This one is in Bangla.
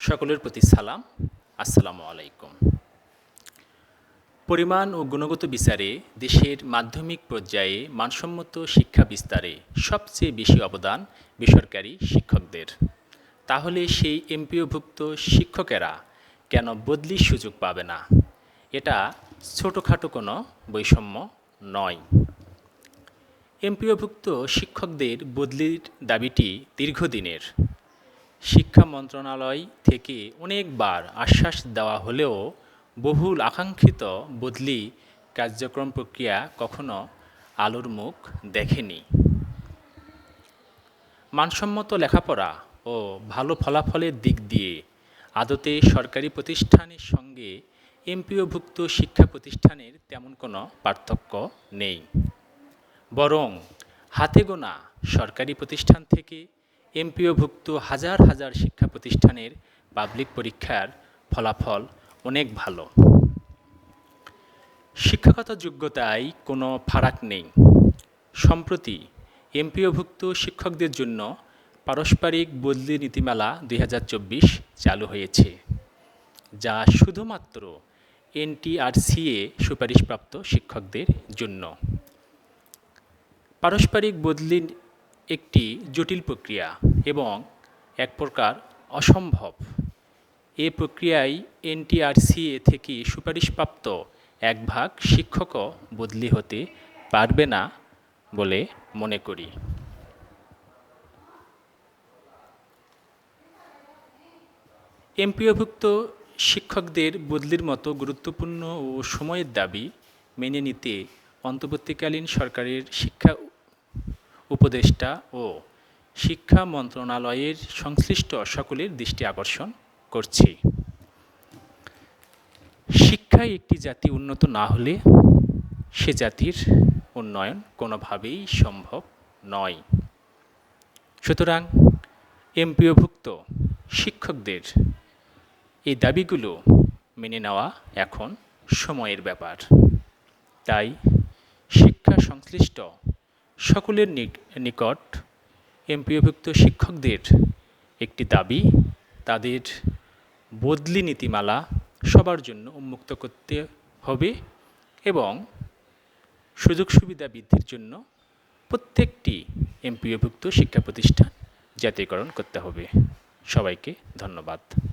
সকলের প্রতি সালাম। আসসালামু আলাইকুম। পরিমাণ ও গুণগত বিচারে দেশের মাধ্যমিক পর্যায়ে মানসম্মত শিক্ষা বিস্তারে সবচেয়ে বেশি অবদান বেসরকারি শিক্ষকদের। তাহলে সেই এমপিওভুক্ত শিক্ষকেরা কেন বদলির সুযোগ পাবে না? এটা ছোটোখাটো কোনো বৈষম্য নয়। এমপিওভুক্ত শিক্ষকদের বদলির দাবিটি দীর্ঘদিনের। শিক্ষা মন্ত্রণালয় থেকে অনেকবার আশ্বাস দেওয়া হলেও বহুল আকাঙ্ক্ষিত বদলি কার্যক্রম প্রক্রিয়া কখনো আলোর মুখ দেখেনি। মানসম্মত লেখাপড়া ও ভালো ফলাফলের দিক দিয়ে আদতে সরকারি প্রতিষ্ঠানের সঙ্গে এমপিওভুক্ত শিক্ষা প্রতিষ্ঠানের তেমন কোনো পার্থক্য নেই। বরং হাতে গোনা সরকারি প্রতিষ্ঠান থেকে এমপিওভুক্ত হাজার হাজার শিক্ষা প্রতিষ্ঠানের পাবলিক পরীক্ষার ফলাফল অনেক ভালো। শিক্ষাগত যোগ্যতায় কোনো ফারাক নেই। সম্প্রতি এমপিওভুক্ত শিক্ষকদের জন্য পারস্পরিক বদলি নীতিমালা দুই হাজার চব্বিশ চালু হয়েছে, যা শুধুমাত্র এনটিআরসিএ সুপারিশপ্রাপ্ত শিক্ষকদের জন্য। পারস্পরিক বদলি একটি জটিল প্রক্রিয়া এবং এক প্রকার অসম্ভব। এ প্রক্রিয়ায় এনটিআরসিএ থেকে সুপারিশপ্রাপ্ত এক ভাগ শিক্ষকও বদলি হতে পারবে না বলে মনে করি। এমপিওভুক্ত শিক্ষকদের বদলির মতো গুরুত্বপূর্ণ ও সময়ের দাবি মেনে নিতে অন্তর্বর্তীকালীন সরকারের শিক্ষা উপদেষ্টা ও শিক্ষা মন্ত্রণালয়ের সংশ্লিষ্ট সকলের দৃষ্টি আকর্ষণ করছি। শিক্ষায় একটি জাতি উন্নত না হলে সে জাতির উন্নয়ন কোনোভাবেই সম্ভব নয়। সুতরাং এমপিওভুক্ত শিক্ষকদের এই দাবিগুলো মেনে নেওয়া এখন সময়ের ব্যাপার। তাই শিক্ষা সংশ্লিষ্ট সকলের নিকট এমপিওভুক্ত শিক্ষকদের একটি দাবি, তাদের বদলি নীতিমালা সবার জন্য উন্মুক্ত করতে হবে এবং সুযোগ সুবিধা বৃদ্ধির জন্য প্রত্যেকটি এমপিওভুক্ত শিক্ষা প্রতিষ্ঠান জাতীয়করণ করতে হবে। সবাইকে ধন্যবাদ।